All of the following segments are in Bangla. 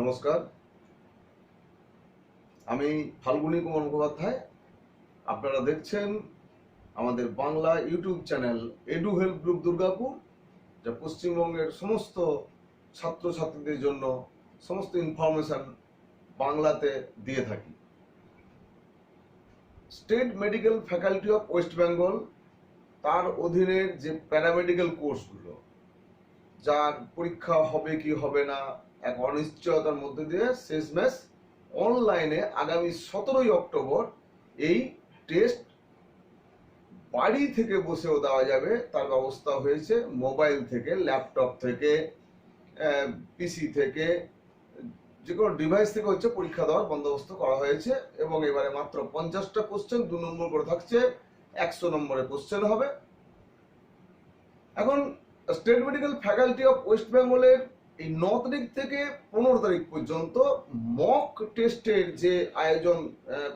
নমস্কার। আমি ফাল্গুনী কুমার মুখোপাধ্যায়। আপনারা দেখছেন আমাদের Bangla YouTube channel edu help group Durgapur, যা পশ্চিমবঙ্গের সমস্ত ছাত্রছাত্রীদের জন্য সমস্ত ইনফরমেশন বাংলাতে দিয়ে থাকি। State medical faculty of West Bengal তার অধীনের যে প্যারামেডিক্যাল কোর্সগুলো, যার পরীক্ষা হবে কি হবে না এক অনিশ্চয়তার মধ্যে দিয়ে শেষমেশ অনলাইনে আগামী সতেরোই অক্টোবর এই টেস্ট বাড়ি থেকে বসেও দেওয়া যাবে। তার ব্যবস্থা হয়েছে মোবাইল থেকে, ল্যাপটপ থেকে পিসি থেকে, যে কোনো ডিভাইস থেকে হচ্ছে পরীক্ষা দেওয়ার বন্দোবস্ত করা হয়েছে এবং এবারে মাত্র পঞ্চাশটা কোশ্চেন দু নম্বর করে থাকছে, একশো নম্বরে কোশ্চেন হবে। এখন state medical faculty of West বেঙ্গলের এই ন তারিখ থেকে পনেরো তারিখ পর্যন্ত মক টেস্টের যে আয়োজন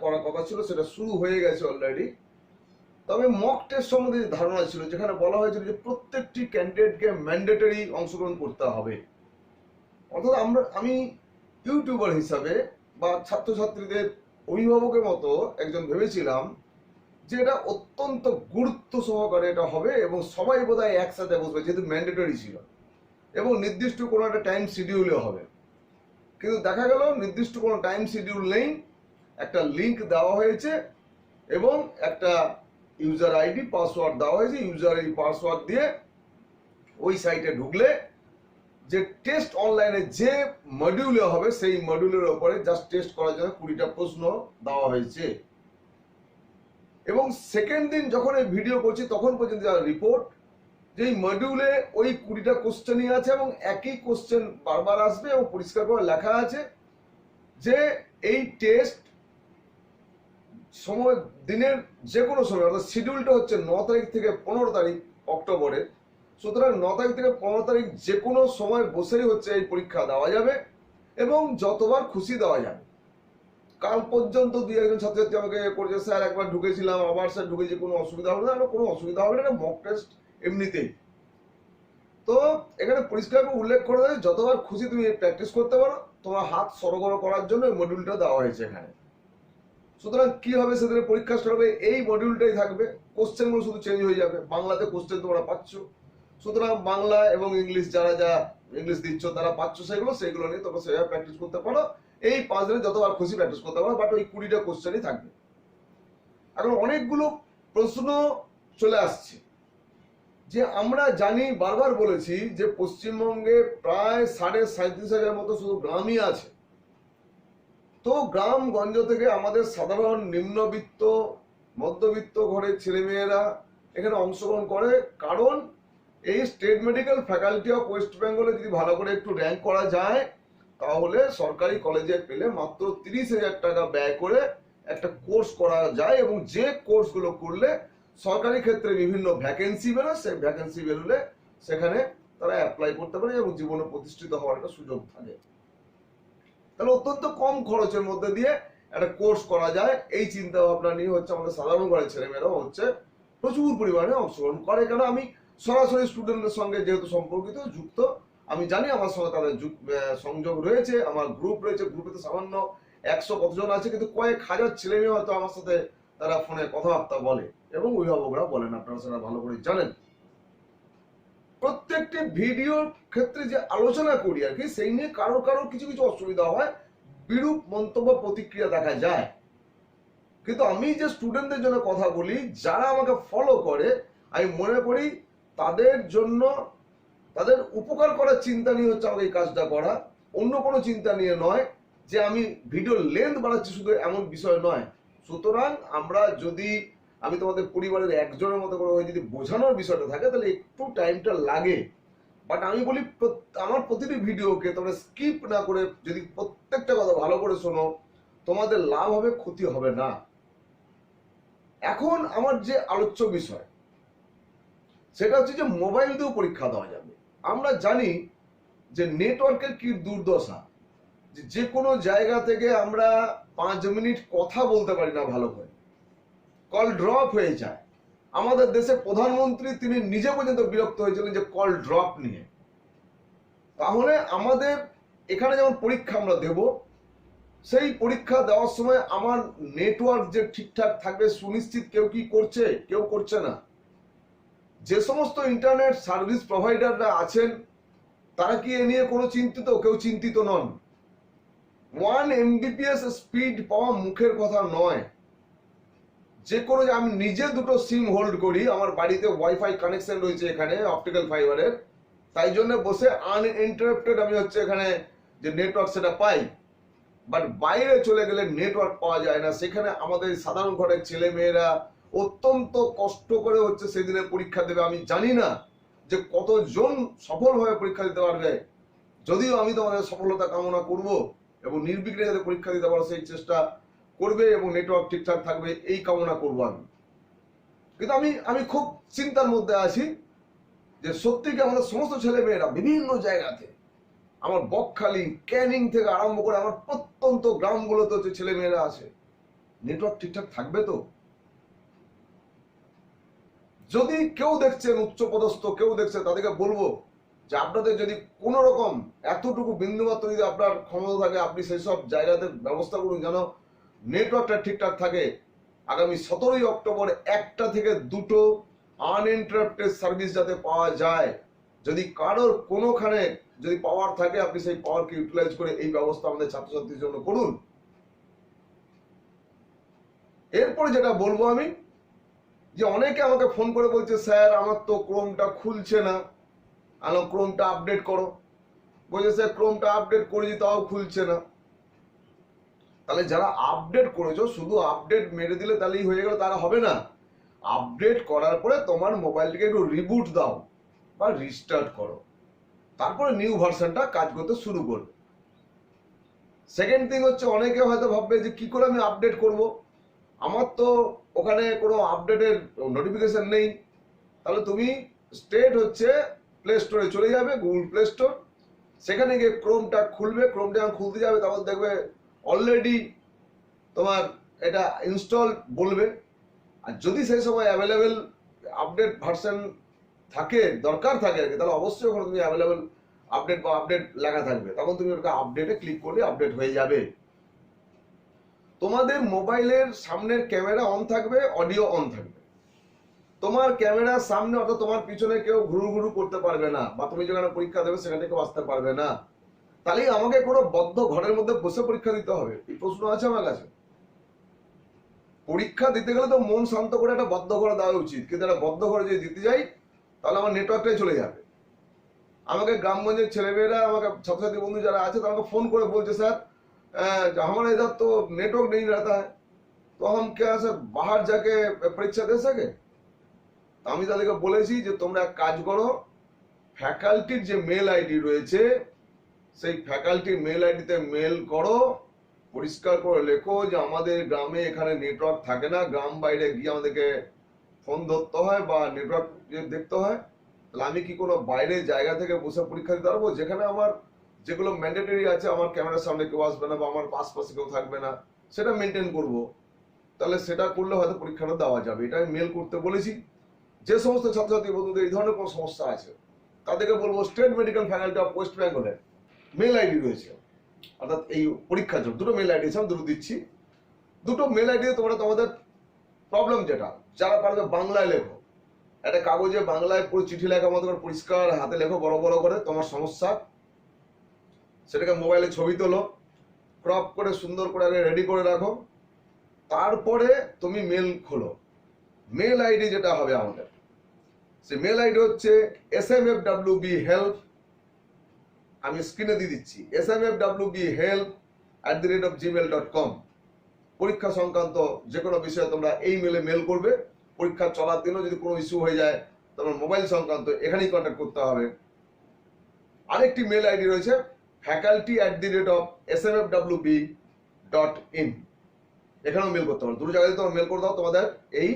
করার কথা ছিল সেটা শুরু হয়ে গেছে অলরেডি তবে মক টেস্ট সম্বন্ধে যে ধারণা ছিল, যেখানে বলা হয়েছিল যে প্রত্যেকটি ক্যান্ডিডেটকে ম্যান্ডেটরি অংশগ্রহণ করতে হবে। অর্থাৎ আমরা, আমি ইউটিউবার হিসাবে বা ছাত্রছাত্রীদের অভিভাবকের মতো একজন ভেবেছিলাম যে এটা অত্যন্ত গুরুত্ব সহকারে এটা হবে এবং সবাই বোধহয় একসাথে বসবে, যেহেতু ম্যান্ডেটরি ছিল। এবং নির্দিষ্ট কোনো একটা টাইম শিডিউলে হবে। কিন্তু দেখা গেল, নির্দিষ্ট কোনো টাইম শিডিউল নেই, একটা লিঙ্ক দেওয়া হয়েছে এবং একটা ইউজার আইডি পাসওয়ার্ড দেওয়া হয়েছে ইউজার এই পাসওয়ার্ড দিয়ে ওই সাইটে ঢুকলে যে টেস্ট অনলাইনে যে মডিউলে হবে, সেই মডিউলের ওপরে জাস্ট টেস্ট করার জন্য কুড়িটা প্রশ্ন দেওয়া হয়েছে। এবং সেকেন্ড দিন যখন এই ভিডিও করছি, তখন পর্যন্ত রিপোর্ট যে মডিউলে ওই কুড়িটা কোশ্চেনই আছে এবং একই কোশ্চেন বারবার আসবে এবং পরিষ্কার করে লেখা আছে যে এই টেস্ট সময়, দিনের যে কোনো সময়, অর্থাৎ শিডিউলটা হচ্ছে ন তারিখ থেকে পনেরো তারিখ অক্টোবরের সুতরাং ন তারিখ থেকে পনেরো তারিখ যে কোনো সময় বসেই হচ্ছে এই পরীক্ষা দেওয়া যাবে এবং যতবার খুশি দেওয়া যাবে। কাল পর্যন্ত দুই একজন ছাত্রছাত্রী আমাকে করেছে, স্যার, একবার ঢুকেছিলাম, আবার স্যার ঢুকেছি, কোনো অসুবিধা হবে না। কোনো অসুবিধা হবে না মক টেস্ট এমনিতেই। তো এখানে পরিষ্কার উল্লেখ করে দেয় যতবার খুশি তুমি প্র্যাকটিস করতে পারো, তোমার হাত সরগর করার জন্য এই মডিউলটা দেওয়া হয়েছে এখানে। সুতরাং কি হবে সেদিনে পরীক্ষা হবে, এই মডিউলটাই থাকবে। কোশ্চেনগুলো শুধু চেঞ্জ হয়ে যাবে। বাংলাতে কোশ্চেন তোমরা পাচ্ছ। সুতরাং বাংলা এবং ইংলিশ যারা যা ইংলিশ দিচ্ছ, তারা পাচ্ছ সেগুলো সেগুলো নিয়ে তোমরা সেভাবে প্র্যাকটিস করতে পারো। এই পাঁচ দিনে যতবার খুশি প্র্যাকটিস করতে পারো বাট ওই কুড়িটা কোশ্চেনই থাকবে। এখন অনেকগুলো প্রশ্ন চলে আসছে। যে আমরা জানি, বারবার বলেছি যে পশ্চিমবঙ্গে প্রায় সাড়ে সাঁত্রিশ হাজার মতো শুধু গ্রামই আছে। তো গ্রাম গঞ্জ থেকে আমাদের সাধারণ নিম্নবিত্ত, মধ্যবিত্ত ঘরের ছেলেমেয়েরা এখানে অংশগ্রহণ করে। কারণ এই state medical faculty of West বেঙ্গলে যদি ভালো করে একটু র্যাঙ্ক করা যায়, তাহলে সরকারি কলেজে পেলে মাত্র তিরিশ হাজার টাকা ব্যয় করে একটা কোর্স করা যায় এবং যে কোর্সগুলো করলে সরকারি ক্ষেত্রে বিভিন্ন ভ্যাকেন্সি বেরোয় সেই ভ্যাকেন্সি বেরোলে সেখানে তারা অ্যাপ্লাই করতে পারে এবং জীবনে প্রতিষ্ঠিত হওয়ার একটা সুযোগ থাকে। তাহলে অত্যন্ত কম খরচের মধ্যে দিয়ে একটা কোর্স করা যায়। এই চিন্তা ভাবনা নিয়ে হচ্ছে আমাদের সাধারণ ঘরের ছেলেমেয়েরাও হচ্ছে প্রচুর পরিমাণে অংশগ্রহণ করে। কেন আমি সরাসরি স্টুডেন্টদের সঙ্গে যেহেতু সম্পর্কিত, যুক্ত, আমি জানি আমার সঙ্গে তাদের যুগ- সংযোগ রয়েছে, আমার গ্রুপ রয়েছে গ্রুপে তো সামান্য একশো কতজন আছে, কিন্তু কয়েক হাজার ছেলে মেয়ে হয়তো আমার সাথে তারা ফোনে কথাবার্তা বলে। এবং অভিভাবকরা বলেন, আপনারা সেটা ভালো করে জানেন। প্রত্যেকটি ভিডিওর ক্ষেত্রে যে আলোচনা করি আর কি, সেই নিয়ে কারও কারও কিছু কিছু অসুবিধা হয়, বিরূপ মন্তব্য প্রতিক্রিয়া দেখা যায়। কিন্তু আমি যে স্টুডেন্টদের জন্য কথা বলি, যারা আমাকে ফলো করে, আমি মনে করি তাদের জন্য, তাদের উপকার করার চিন্তা নিয়ে হচ্ছে আমাকে এই কাজটা করা। অন্য কোনো চিন্তা নিয়ে নয় যে আমি ভিডিও লেন্থ বাড়াচ্ছি শুধু এমন বিষয় নয়। সুতরাং আমরা যদি আমি তোমাদের পরিবারের একজনের মতো করে ওই যদি বোঝানোর বিষয়টা থাকে, তাহলে একটু টাইমটা লাগে। বাট আমি বলি আমার প্রতিটি ভিডিওকে তোমরা স্কিপ না করে যদি প্রত্যেকটা কথা ভালো করে শোনো, তোমাদের লাভ হবে, ক্ষতি হবে না। এখন আমার যে আলোচ্য বিষয়, সেটা হচ্ছে যে মোবাইল দিয়েও পরীক্ষা দেওয়া যাবে। আমরা জানি যে নেটওয়ার্কের কি দুর্দশা, যে কোনো জায়গা থেকে আমরা পাঁচ মিনিট কথা বলতে পারি না ভালো করে। কল ড্রপ হয়ে যায়। আমাদের দেশের প্রধানমন্ত্রী তিনি নিজে পর্যন্ত বিরক্ত হয়েছিলেন যে কল ড্রপ নিয়ে। তাহলে আমাদের এখানে যেমন পরীক্ষা আমরা দেব, সেই পরীক্ষা দেওয়ার সময় আমার নেটওয়ার্ক যে ঠিকঠাক থাকবে সুনিশ্চিত কেউ কি করছে, কেউ করছে না। যে সমস্ত ইন্টারনেট সার্ভিস প্রোভাইডাররা আছেন, তারা কি এ নিয়ে কোনো চিন্তিত? কেউ চিন্তিত নন। ওয়ান এমবিপিএস স্পিড পাওয়া মুখের কথা নয়। যে কোনো আমি নিজে দুটো সিম হোল্ড করি, আমার বাড়িতে ওয়াইফাই কানেকশন রয়েছে এখানে অপটিক্যাল ফাইবারের তাই জন্য বসে আনইন্টারাপ্টেড আমি হচ্ছে এখানে যে নেটওয়ার্ক সেটা পাই। বাট বাইরে চলে গেলে নেটওয়ার্ক পাওয়া যায় না। সেখানে আমাদের সাধারণ ঘরের ছেলে মেয়েরা অত্যন্ত কষ্ট করে হচ্ছে সেদিনে পরীক্ষা দেবে। আমি জানি না যে কতজন সফলভাবে পরীক্ষা দিতে পারবে। যদিও আমি তোমাদের সফলতা কামনা করব এবং নির্বিঘ্নে যাতে পরীক্ষা দিতে পারো, সেই চেষ্টা করবে এবং নেটওয়ার্ক ঠিকঠাক থাকবে, এই কামনা করব আমি। কিন্তু আমি আমি খুব চিন্তার মধ্যে আছি যে সত্যি কি আমাদের সমস্ত ছেলে মেয়েরা বিভিন্ন জায়গাতে আমার বকখালি, ক্যানিং থেকে আরম্ভ করে আমার প্রত্যন্ত গ্রামগুলোতে হচ্ছে ছেলে মেয়েরা আছে। নেটওয়ার্ক ঠিকঠাক থাকবে তো? যদি কেউ দেখছেন উচ্চপদস্থ, কেউ দেখছে, তাদেরকে বলব যে আপনাদের যদি কোনো রকম এতটুকু বিন্দুমাত্র যদি আপনার ক্ষমতা থাকে, আপনি সেই সব জায়গাতে ব্যবস্থা করুন যেন নেটওয়ার্কটা ঠিকঠাক থাকে, আগামী সতেরোই অক্টোবর একটা থেকে দুটো আনইন্টারাপ্টেড সার্ভিস যাতে পাওয়া যায়। যদি কারোর কোনোখানে যদি পাওয়ার থাকে, আপনি সেই পাওয়ারকে ইউটিলাইজ করে এই ব্যবস্থা আমাদের ছাত্রছাত্রীর জন্য করুন। এরপরে যেটা বলব আমি, যে অনেকে আমাকে ফোন করে বলছে, স্যার, আমার তো ক্রোমটা খুলছে না। আলো ক্রোমটা আপডেট করো। বলছে, স্যার ক্রোমটা আপডেট করেছি, তাও খুলছে না। তাহলে যারা আপডেট করেছ, শুধু আপডেট মেরে দিলে তাহলেই হয়ে গেল, তারা হবে না। আপডেট করার পরে তোমার মোবাইলটিকে একটু রিবুট দাও বা রিস্টার্ট করো। তারপরে নিউ ভার্সনটা কাজ করতে শুরু করবে সেকেন্ড থিং হচ্ছে, অনেকে হয়তো ভাববে যে কি করে আমি আপডেট করব? আমার তো ওখানে কোনো আপডেটের নোটিফিকেশন নেই। তাহলে তুমি স্টেট হচ্ছে প্লে স্টোরে চলে যাবে গুগল প্লে স্টোর সেখানে গিয়ে ক্রোমটা খুলবে ক্রোমটা যখন খুলতে যাবে, তখন দেখবে অলরেডি তোমার এটা ইনস্টল বলবে। আর যদি সেই সময় অ্যাভেলেবেল আপডেট ভার্সন থাকে, দরকার থাকে আর কি, তাহলে অবশ্যই ওখানে তুমি অ্যাভেলেবেল আপডেট বা আপডেট লেখা থাকবে। তখন তুমি ওটা আপডেটে ক্লিক করলে আপডেট হয়ে যাবে। তোমাদের মোবাইলের সামনের ক্যামেরা অন থাকবে অডিও অন থাকবে। তোমার ক্যামেরার সামনে অর্থাৎ তোমার পিছনে কেউ ঘুরু ঘুরু করতে পারবে না, বা তুমি যেখানে পরীক্ষা দেবে সেখানে কেউ আসতে পারবে না। তাহলে আমাকে কোনো বদ্ধ ঘরের মধ্যে বসে পরীক্ষা দিতে হবে এই প্রশ্ন আছে আমার কাছে পরীক্ষা দিতে গেলে তো মন শান্ত করে একটা বদ্ধ ঘরে দেওয়া উচিত কিন্তু একটা বদ্ধ ঘরে যদি দিতে যাই তাহলে আমার নেটওয়ার্কটাই চলে যাবে আমাকে গ্রামগঞ্জের ছেলেমেয়েরা আমাকে ছাত্রছাত্রী বন্ধু যারা আছে তারা আমাকে ফোন করে বলছে স্যার हमारे इधर तो नेटवर्क नहीं रहता है तो हम क्या सर बाहर जाके परीक्षा दे सके তো আমি তাদেরকে বলেছি যে তোমরা এক কাজ করো ফ্যাকাল্টির যে মেল আইডি রয়েছে সেই ফ্যাকাল্টির মেল আইডিতে মেল করো, পরিষ্কার করে লেখো যে আমাদের গ্রামে এখানে নেটওয়ার্ক থাকে না, গ্রাম বাইরে গিয়ে আমাদেরকে ফোন ধরতে হয় বা নেটওয়ার্ক দেখতে হয়। তাহলে আমি কি কোনো বাইরের জায়গা থেকে বসে পরীক্ষা দিতে পারব? যেখানে আমার যেগুলো ম্যান্ডেটরি আছে, আমার ক্যামেরার সামনে কেউ আসবে না বা আমার আশপাশে কেউ থাকবে না, সেটা মেনটেন করব। তাহলে সেটা করলে হয়তো পরীক্ষাটা দেওয়া যাবে। এটা আমি মেল করতে বলেছি। যে সমস্ত ছাত্রছাত্রী বন্ধুদের এই ধরনের কোনো সমস্যা আছে, তাদেরকে বলব state medical faculty of West বেঙ্গলের মেল আইডি রয়েছে। অর্থাৎ এই পরীক্ষার জন্য দুটো মেল আইডি আমি দুটো দিচ্ছি। দুটো মেল আইডি তোমরা তোমাদের প্রবলেম যেটা, যারা পারবে বাংলায় লেখো। একটা কাগজে বাংলায় পুরো চিঠি লেখা মতো করে পরিষ্কার হাতে লেখো, বড় বড় করে, তোমার সমস্যা। সেটাকে মোবাইলে ছবি তোলো ক্রপ করে সুন্দর করে আগে রেডি করে রাখো। তারপরে তুমি মেল খোলো। মেল আইডি যেটা হবে আমাদের। সে মেল আইডি হচ্ছে S M F W B help আমি স্ক্রিনে দিয়ে দিচ্ছি। S M F W B help at the rate of Gmail dot com পরীক্ষা সংক্রান্ত যে কোনো বিষয়ে তোমরা এই মেলে মেল করবে। পরীক্ষা চলার দিনও যদি কোনো ইস্যু হয়ে যায়, তোমার মোবাইল সংক্রান্ত এখানেই কন্ট্যাক্ট করতে হবে। আরেকটি মেল আইডি রয়েছে faculty at the rate of S M F W B dot in এখানেও মেল করতে পারো দুটো জায়গায় তোমার মেল করে দাও, তোমাদের এই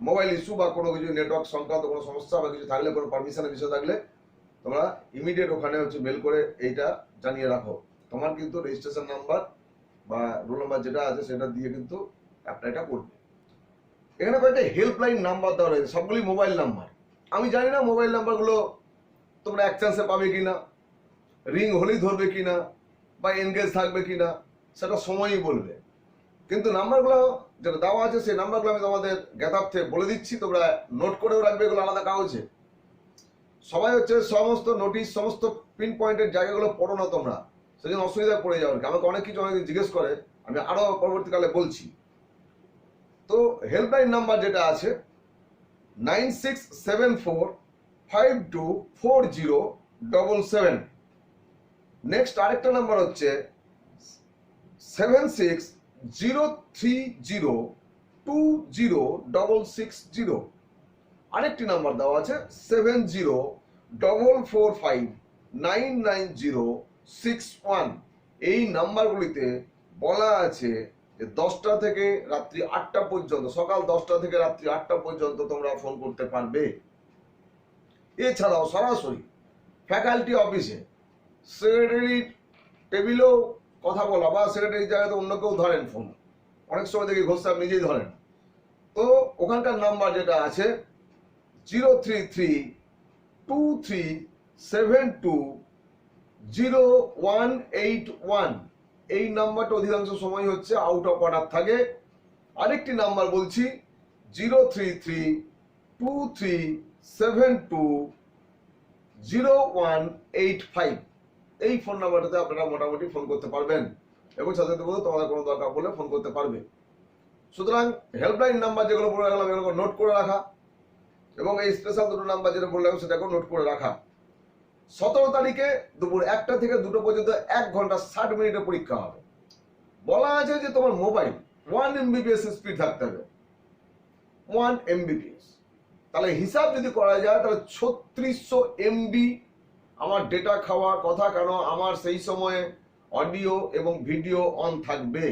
মোবাইল ইস্যু বা কোনো কিছু নেটওয়ার্ক সংক্রান্ত কোনো সমস্যা বা কিছু থাকলে, কোনো পারমিশনের বিষয় থাকলে তোমরা ইমিডিয়েট ওখানে হচ্ছে মেল করে এইটা জানিয়ে রাখো। তোমার কিন্তু রেজিস্ট্রেশন নাম্বার বা রোল নাম্বার যেটা আছে সেটা দিয়ে কিন্তু অ্যাপ্লাইটা করবে। এখানে কয়েকটা হেল্পলাইন নাম্বার দেওয়া রয়েছে সবগুলি মোবাইল নাম্বার আমি জানি না মোবাইল নাম্বারগুলো তোমরা এক চান্সে পাবে কি না রিং হলেই ধরবে কি না বা এনগেজ থাকবে কি না সেটা সময়ই বলবে। কিন্তু নাম্বারগুলো যেটা দেওয়া আছে, সেই নাম্বারগুলো আমি তোমাদের জ্ঞাতার্থে বলে দিচ্ছি, তোমরা নোট করেও রাখবে, এগুলো আলাদা কাগজে। সবাই হচ্ছে সমস্ত নোটিশ সমস্ত পিন পয়েন্টের জায়গাগুলো পড়ো না তোমরা। সেজন্য অসুবিধায় পড়ে যাও আমাকে অনেক কিছু অনেক জিজ্ঞেস করে, আমি আরও পরবর্তীকালে বলছি। তো হেল্পলাইন নাম্বার যেটা আছে nine six seven four five two four zero double seven next আরেকটা নাম্বার হচ্ছে seven six zero three zero two zero double six zero আরেকটি নাম্বার দেওয়া আছে seven zero double four five nine nine zero six one. এই নাম্বারগুলিতে বলা আছে যে দশটা থেকে রাত্রি আটটা পর্যন্ত, সকাল দশটা থেকে রাত্রি আটটা পর্যন্ত তোমরা ফোন করতে পারবে। এছাড়াও সরাসরি ফ্যাকাল্টি অফিসে সেক্রেটারির টেবিলেও কথা বলা বা সেক্রেটারির জায়গাতে অন্য কেউ ধরেন ফোন অনেক সময় দেখি ঘোষ সাহেব নিজেই ধরেন। তো ওখানকার নাম্বার যেটা আছে zero three three two three seven two zero one eight one. এই নাম্বারটা অধিকাংশ সময় হচ্ছে আউট অফ অর্ডার থাকে। আরেকটি নাম্বার বলছি, zero three three two three seven two zero one eight five. এই ফোন নাম্বারটাতে আপনারা মোটামুটি ফোন করতে পারবেন। এবং সাথে বলতে তোমাদের কোনো দরকার পড়লে ফোন করতে পারবে। সুতরাং হেল্পলাইন নাম্বার যেগুলো বলে রাখলাম এগুলো নোট করে রাখা। এবং এই স্পেশাল দুটো নাম্বার যেটা বললাম সেটাকেও নোট করে রাখা। সতেরো তারিখে দুপুর একটা থেকে দুটো পর্যন্ত এক ঘণ্টা ষাট মিনিটের পরীক্ষা হবে। বলা আছে যে তোমার মোবাইল ওয়ান এমবিপিএস স্পিড থাকতে হবে। ওয়ান এমবিপিএস তাহলে হিসাব যদি করা যায়, তাহলে ছত্রিশশো এমবি আমার ডেটা খাওয়ার কথা কেন? আমার সেই সময়ে অডিও এবং ভিডিও অন থাকবে।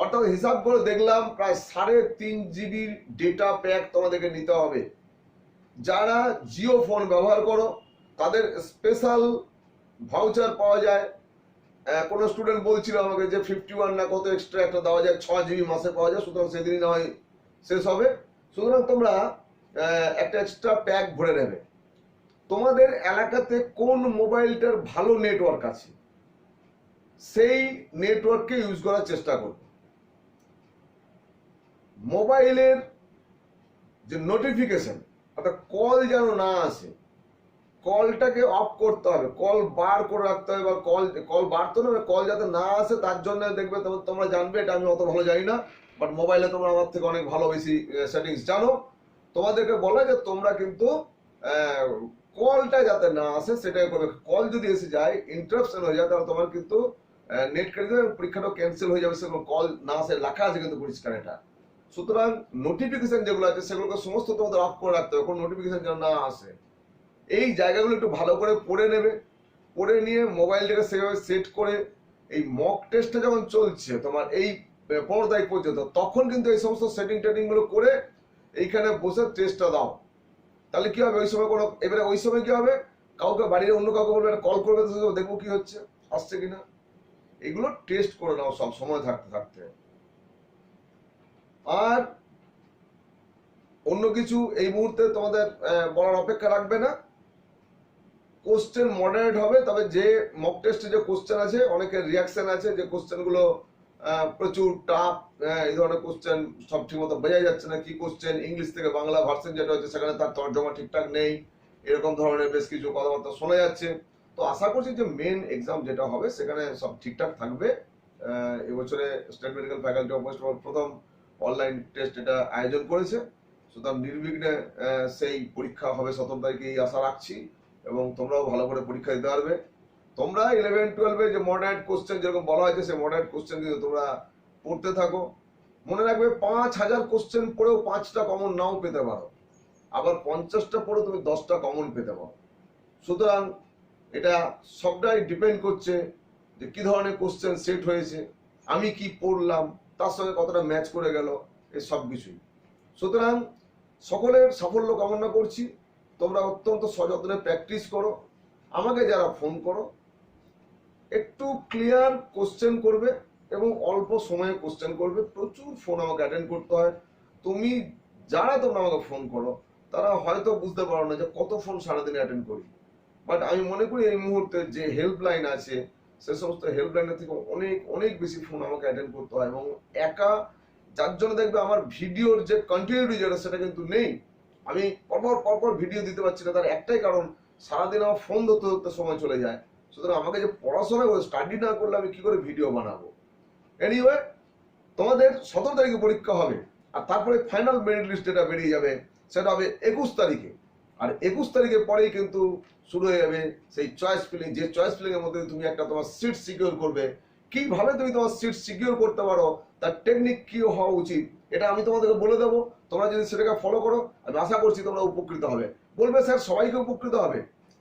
অর্থাৎ হিসাব করে দেখলাম প্রায় সাড়ে তিন জিবির ডেটা প্যাক তোমাদেরকে নিতে হবে। যারা জিও ফোন ব্যবহার করো, তাদের স্পেশাল ভাউচার পাওয়া যায়। কোনো স্টুডেন্ট বলছিল আমাকে যে ফিফটি ওয়ান না কত এক্সট্রা একটা দেওয়া যায়, ছ জিবি মাসে পাওয়া যায়, সুতরাং সেদিনই না হয় শেষ হবে। সুতরাং তোমরা একটা এক্সট্রা প্যাক ভরে নেবে। তোমাদের এলাকাতে কোন মোবাইলটার ভালো নেটওয়ার্ক আছে? সেই নেটওয়ার্ককে ইউজ করার চেষ্টা করবে। মোবাইলের যে নোটিফিকেশন অর্থাৎ কল যেন না আসে কলটাকে অফ করতে হবে কল বার করে রাখতে হবে বা কল কল বাড়তে হবে কল যাতে না আসে, তার জন্য দেখবে তোম- তোমরা জানবে, এটা আমি অত ভালো জানি না বাট মোবাইলে তোমরা আমার থেকে অনেক ভালো বেশি সেটিংস জানো। তোমাদেরকে বলে যে তোমরা কিন্তু কলটা যাতে না আসে, সেটাই করবে। কল যদি এসে যায় ইন্টারাপশন হয়ে যায়, তাহলে তোমার কিন্তু নেট কেটে দেবে পরীক্ষাটাও ক্যান্সেল হয়ে যাবে, সেরকম কল না আসে, লেখা আছে কিন্তু পরিষ্কার এটা। সুতরাং নোটিফিকেশন যেগুলো আছে, সেগুলোকে সমস্ত তোমাদের অফ করে রাখতে হবে। কোনো নোটিফিকেশন যেন না আসে। এই জায়গাগুলো একটু ভালো করে পড়ে নেবে। পড়ে নিয়ে মোবাইলটাকে সেভাবে সেট করে এই মক টেস্টটা যখন চলছে, তোমার এই পনেরো তারিখ পর্যন্ত, তখন কিন্তু এই সমস্ত সেটিং টেটিংগুলো করে এইখানে বসে টেস্টটা দাও। তাহলে কি হবে? ওই সময় কোনো, এবারে ওই সময় কি হবে? কাউকে বাড়ির অন্য কাউকে বলবে কল করবে দেখব কি হচ্ছে, আসছে কিনা। এগুলো টেস্ট করে নাও সব, সময় থাকতে থাকতে। আর অন্য কিছু এই মুহূর্তে তোমাদের বলার অপেক্ষা রাখবে না। কোশ্চেন মডারেট হবে, তবে যে মক টেস্টে যে কোশ্চেন আছে, অনেকের রিয়াকশন আছে যে কোশ্চেনগুলো প্রচুর টাফ এই ধরনের কোশ্চেন সব ঠিক মতো বোঝা যাচ্ছে না, কি কোশ্চেন ইংলিশ থেকে বাংলা ভার্সন যেটা হচ্ছে সেখানে তার তর্জমা ঠিকঠাক নেই, এরকম ধরনের বেশ কিছু কথাবার্তা শোনা যাচ্ছে। তো আশা করছি যে মেন এক্সাম যেটা হবে, সেখানে সব ঠিকঠাক থাকবে। এবছরে state medical faculty of West প্রথম অনলাইন টেস্ট এটা আয়োজন করেছে। সুতরাং নির্বিঘ্নে সেই পরীক্ষা হবে সতেরো তারিখে এই আশা রাখছি এবং তোমরাও ভালো করে পরীক্ষা দিতে পারবে। তোমরা ইলেভেন টুয়েলভে যে মডারেট কোশ্চেন যেরকম বলা হয়েছে, সেই মডারেট কোশ্চেন কিন্তু তোমরা পড়তে থাকো। মনে রাখবে পাঁচ হাজার কোশ্চেন পড়েও পাঁচটা কমন নাও পেতে পারো। আবার পঞ্চাশটা পড়ে তুমি দশটা কমন পেতে পারো। সুতরাং এটা সবটাই ডিপেন্ড করছে যে কি ধরনের কোশ্চেন সেট হয়েছে, আমি কি পড়লাম তার সঙ্গে কতটা ম্যাচ করে গেল এই সব কিছুই। সুতরাং সকলের সাফল্য কামনা করছি। তোমরা অত্যন্ত সযত্নে প্র্যাকটিস করো। আমাকে যারা ফোন করো, একটু ক্লিয়ার কোশ্চেন করবে এবং অল্প সময়ে কোশ্চেন করবে। প্রচুর ফোন আমাকে অ্যাটেন্ড করতে হয়। তুমি যারা তোমরা আমাকে ফোন করো, তারা হয়তো বুঝতে পারো না যে কত ফোন সারাদিনে অ্যাটেন্ড করি। বাট আমি মনে করি এই মুহূর্তে যে হেল্পলাইন আছে সে সমস্ত হেল্পলাইনের থেকে অনেক অনেক বেশি ফোন আমাকে অ্যাটেন্ড করতে হয় এবং একা যার জন্য দেখবে আমার ভিডিওর যে কন্টিনিউটি যেটা, সেটা কিন্তু নেই। আমি পরপর পরপর ভিডিও দিতে পারছি না, তার একটাই কারণ সারাদিন আমার ফোন ধরতে ধরতে সময় চলে যায়। সুতরাং আমাকে যে পড়াশোনা করে স্টাডি না করলে আমি কি করে ভিডিও বানাবো? এনিওয়ে তোমাদের সতেরো তারিখে পরীক্ষা হবে, আর তারপরে ফাইনাল মেরিট লিস্ট যেটা বেরিয়ে যাবে, সেটা হবে একুশ তারিখে। আর একুশ তারিখের পরেই কিন্তু শুরু হয়ে যাবে সেই চয়েস ফিলিং যে চয়েস ফিলিং এর মধ্যে তুমি একটা তোমার সিট সিকিউর করবে। কীভাবে তুমি তোমার সিট সিকিউর করতে পারো, তার টেকনিক কি হওয়া উচিত, এটা আমি তোমাদেরকে বলে দেবো। তোমরা যদি সেটাকে ফলো করো, আমি আশা করছি তোমরা উপকৃত হবে। বলবে, স্যার, সবাইকে উপকৃত হবে।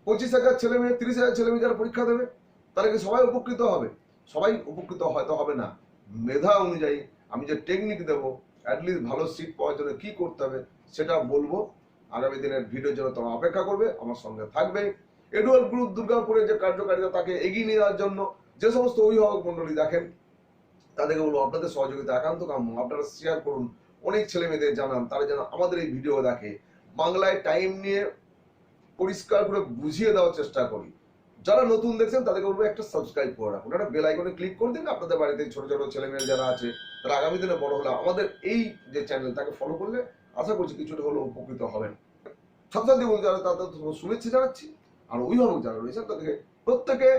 পঁচিশ হাজার ছেলে মেয়ে, তিরিশ হাজার ছেলে মেয়ে যারা পরীক্ষা দেবে, তাহলে কি সবাই উপকৃত হবে? সবাই উপকৃত হয়তো হবে না। মেধা অনুযায়ী আমি যে টেকনিক দেবো অ্যাটলিস্ট ভালো সিট পাওয়ার জন্য কী করতে হবে, সেটা বলব। আগামী দিনের ভিডিওর জন্য তোমরা অপেক্ষা করবে, আমার সঙ্গে থাকবে এডুয়াল গ্রুপ দুর্গাপুরের যে কার্যকারিতা তাকে এগিয়ে নিয়ে যাওয়ার জন্য যে সমস্ত অভিভাবক মন্ডলী দেখেন, তাদেরকে বলব আপনাদের সহযোগিতা একান্ত কাম্য। আপনারা শেয়ার করুন, অনেক ছেলে মেয়েদের জানান, তারা যেন আমাদের এই ভিডিও দেখে। বাংলায় টাইম নিয়ে পরিষ্কার করে বুঝিয়ে দেওয়ার চেষ্টা করি। যারা নতুন দেখছেন, তাদেরকে বলব একটা সাবস্ক্রাইব করে রাখুন। একটা বেল আইকনে ক্লিক করে দিন, আপনাদের বাড়িতে ছোট ছোট মেয়ে যারা আছে, তারা আগামী দিনে বড় হলে আমাদের এই যে চ্যানেল তাকে ফলো করলে, আশা করছি কিছুটা হলেও উপকৃত হবেন। ছাত্রছাত্রী বলতে যারা তাদের শুভেচ্ছা জানাচ্ছি। আর অভিভাবক যারা রয়েছেন, তাদেরকে প্রত্যেকে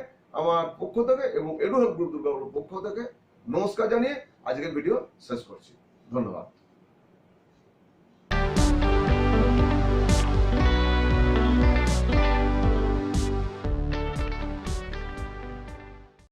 আমার পক্ষ থেকে এবং এডু হেল্প গ্রুপ দুর্গাপুরের পক্ষ থেকে নমস্কার জানিয়ে আজকের ভিডিও শেষ করছি। ধন্যবাদ।